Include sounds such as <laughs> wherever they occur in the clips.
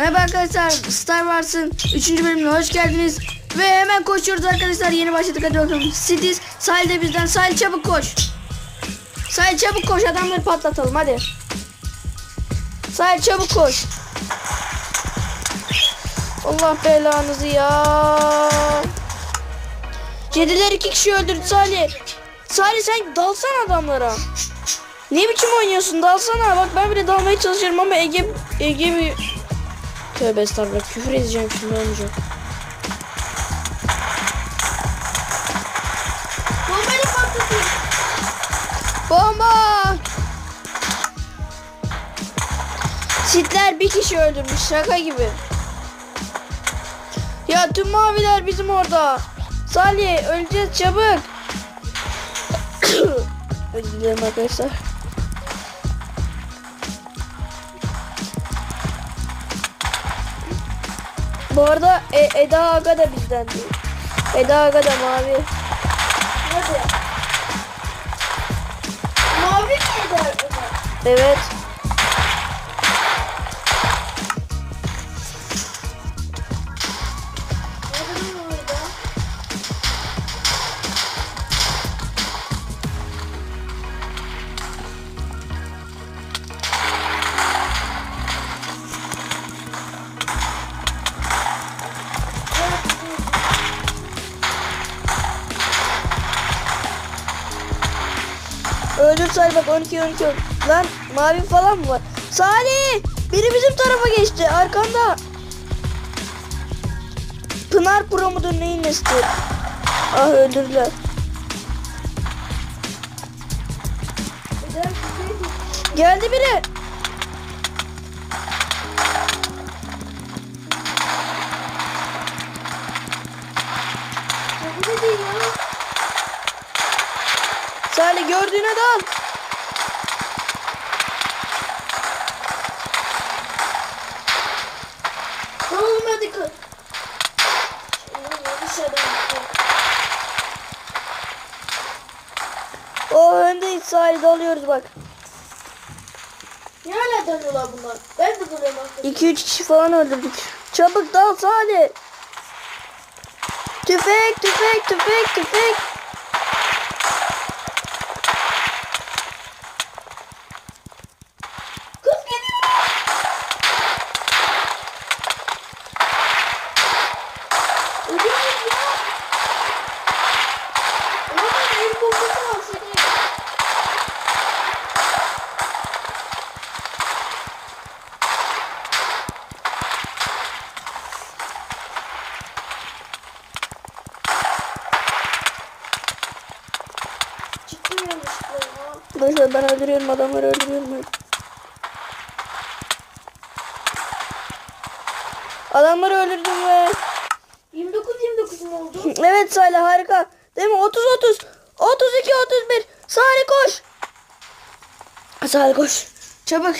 Merhaba arkadaşlar Star Wars'ın 3. bölümüne hoş geldiniz. Ve hemen koşuyoruz arkadaşlar yeni başladık hadi bakalım. Cities sahilde bizden sahil çabuk koş. Sahil çabuk koş adamları patlatalım hadi. Sahil çabuk koş. Allah belanızı ya. Kediler iki kişi öldürdü Salih. Salih sen dalsana adamlara. Ne biçim oynuyorsun dalsana. Bak ben bile dalmaya çalışıyorum ama Ege Ege bir Tövbe estağfurullah küfür edeceğim şimdi olmayacak. Bombayı patlatayım. Bomba! Sitler bir kişi öldürmüş şaka gibi. Ya tüm maviler bizim orada. Salih öleceğiz çabuk. <coughs> Özür dilerim arkadaşlar. Bu arada E- Eda Aga da bizden değil. Eda Aga da mavi. Hadi. Mavi miydi arkadaşlar? Evet. Öldür Salih bak 12 12 öldür. Lan mavi falan mı var? Salih! Biri bizim tarafa geçti. Arkanda. Pınar Pro mudur neyin nesi? Ah öldürdüler. Geldi biri. Gördüğüne dal. Yanlış adam. O öndeyiz Salih dalıyoruz bak. Ne hala dönüyorlar bunlar? Ben de duruyorum arkadaşlar. 2-3 kişi falan öldürdük. Çabuk dal Salih. Tüfek tüfek tüfek tüfek. Kız geliyor. Ödeyim ya. Ulan el bombası var seni. Çıktım yanlışlıkla ya. Boşver ben öldürüyorum adamları öldürüyorum. Adamları öldürdüm ve 29 29 mu oldu? <laughs> evet Salih harika. Değil mi? 30 30 32 31 Salih koş. Salih koş. Çabuk.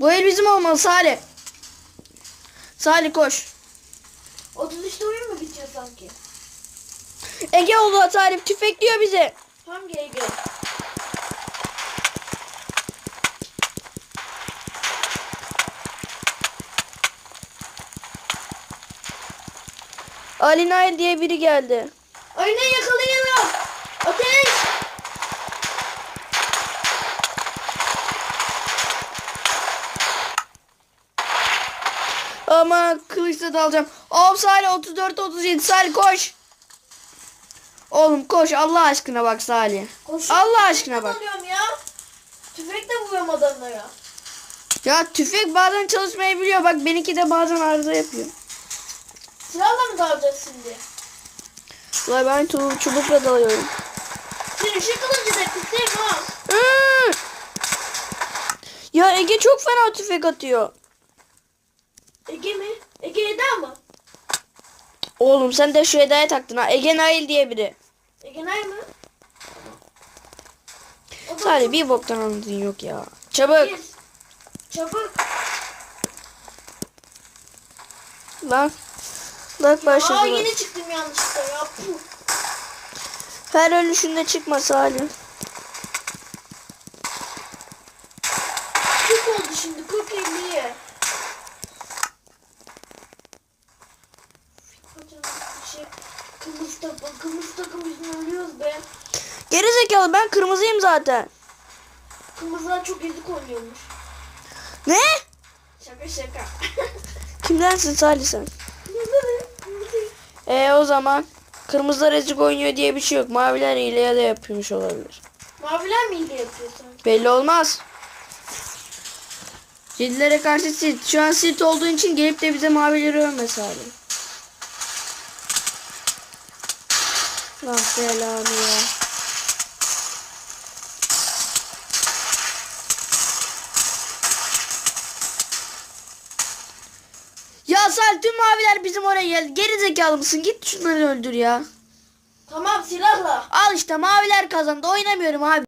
Bu el bizim olmalı Salih. Salih koş. 33'te oyun mu bitiyor sanki? Ege oldu Salih tüfekliyor bizi. Tam gel. Ali Nail diye biri geldi. Aynen yakalayalım. Ateş. Ama kılıçla dalacağım. Of Salih 34 37 Salih koş. Oğlum koş Allah aşkına bak Salih. Koşuyorum, Allah aşkına bak. Ya. Tüfekle vuruyorum adamlara. Ya tüfek bazen çalışmayabiliyor. Bak benimki de bazen arıza yapıyor. Silahla mı dalacağız şimdi? Ulan ben çubukla dalıyorum. Senin şu kılıcı da kısayım ha. Ya Ege çok fena tüfek atıyor. Ege mi? Ege Eda mı? Oğlum sen de şu Eda'ya taktın ha. Ege Nail diye biri. Ege Nay mı? Salih bir boktan anladığın yok ya. Çabuk. Bir. Çabuk. Lan. Aa başladı. yine çıktım yanlışlıkla ya. Puh. Her ölüşünde çıkma Salih. Çok oldu şimdi 40 50'ye. Zekalı ben kırmızıyım zaten. Kırmızılar çok ezik oynuyormuş. Ne? Şaka şaka. <laughs> Kimdensin Salih sen? Kırmızı kırmızı. E o zaman kırmızılar ezik oynuyor diye bir şey yok. Maviler hile ya da yapıyormuş olabilir. Maviler mi hile yapıyor sanki? Belli olmaz. Kedilere karşı silt. Şu an silt olduğun için gelip de bize mavileri övme Salih. Lan belanı ya. Ya tüm maviler bizim oraya geldi. Geri zekalı mısın? Git şunları öldür ya. Tamam silahla. Al işte maviler kazandı. Oynamıyorum abi.